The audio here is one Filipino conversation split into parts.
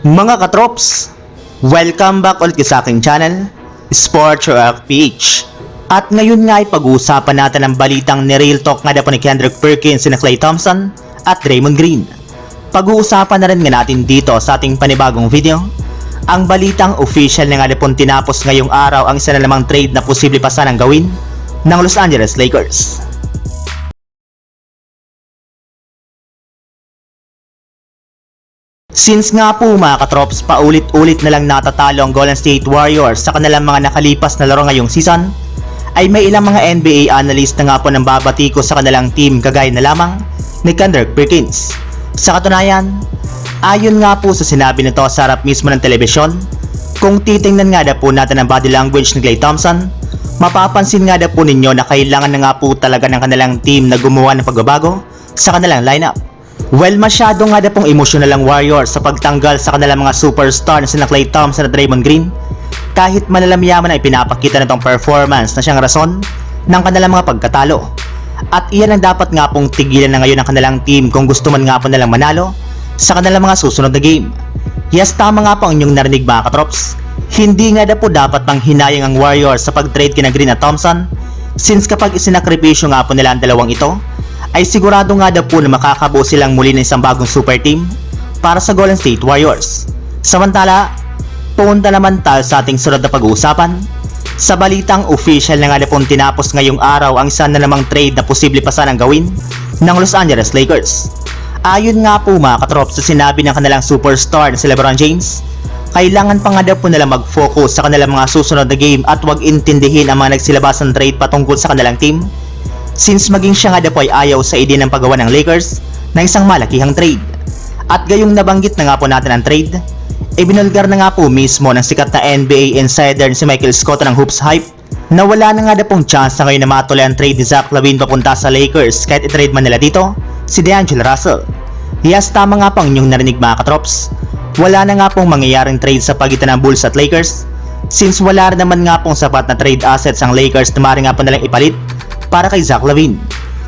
Mga katrops, welcome back ulit sa aking channel, Sports Rock PH. At ngayon nga ay pag-uusapan natin ang balitang ni Real Talk nga na po ni Kendrick Perkins, si Clay Thompson at Draymond Green. Pag-uusapan na rin nga natin dito sa ating panibagong video, ang balitang official na nga na pong tinapos ngayong araw ang isa na namang trade na posible pa sanang gawin ng Los Angeles Lakers. Since nga po mga katrops, paulit-ulit na lang natatalo ang Golden State Warriors sa kanilang mga nakalipas na laro ngayong season, ay may ilang mga NBA analyst na nga po nang babati sa kanilang team kagaya na lamang ni Kendrick Perkins. Sa katunayan, ayon nga po sa sinabi nito sa harap mismo ng telebisyon, kung titingnan nga na po natin ang body language ni Klay Thompson, mapapansin nga na po ninyo na kailangan na nga po talaga ng kanilang team na gumawa ng pagbabago sa kanilang lineup. Well, masyado nga na pong emotional ang Warriors sa pagtanggal sa kanilang mga superstar na sina Klay Thompson at Draymond Green. Kahit malalamyaman ay pinapakita nitong performance na siyang rason ng kanilang mga pagkatalo. At iyan ang dapat nga pong tigilan na ngayon ng kanilang team kung gusto man nga po nilang manalo sa kanilang mga susunod na game. Yes, tama nga po ang inyong narinig mga katrops. Hindi nga na po dapat pang hinayang ang Warriors sa pag-trade kina Green at Thompson since kapag isinakripisyo nga po nila ang dalawang ito, ay sigurado nga daw po na makakabuo silang muli ng isang bagong super team para sa Golden State Warriors. Samantala, punta naman tayo sa ating sunod na pag-uusapan. Sa balitang official na nga na pong tinapos ngayong araw ang isa na namang trade na posible pa sanang gawin ng Los Angeles Lakers. Ayon nga po mga katrops sa sinabi ng kanilang superstar na si LeBron James, kailangan pa nga daw po nila mag-focus sa kanilang mga susunod na game at wag intindihin ang mga nagsilabas ng trade patungkol sa kanilang team since maging siya nga daw ay ayaw sa idea ng paggawa ng Lakers ng isang malakihang trade. At gayong nabanggit na nga po natin ang trade, ibinulgar na nga po mismo ng sikat na NBA insider na si Michael Scott ng Hoops Hype na wala na nga daw pong chance na ngayon na matuloy ang trade ni Zach Lavine papunta sa Lakers kahit i-trade man nila dito si D'Angelo Russell. Yes, tama nga po ang inyong narinig mga katrops. Wala na nga pong mangyayaring trade sa pagitan ng Bulls at Lakers since wala naman nga pong sapat na trade assets ang Lakers na maaari nga po nalang ipalit para kay Zach Lavine.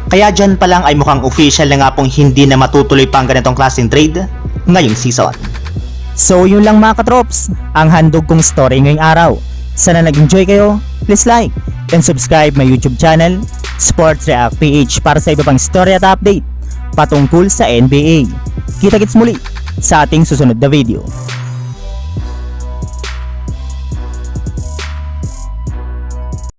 Kaya dyan pa lang ay mukhang official na nga pong hindi na matutuloy pa ang ganitong klaseng trade ngayong season. So yun lang mga katrops, ang handog kong story ngayong araw. Sana nag-enjoy kayo, please like and subscribe my YouTube channel, Sports React PH para sa iba pang story at update patungkol sa NBA. Kita-kits muli sa ating susunod na video.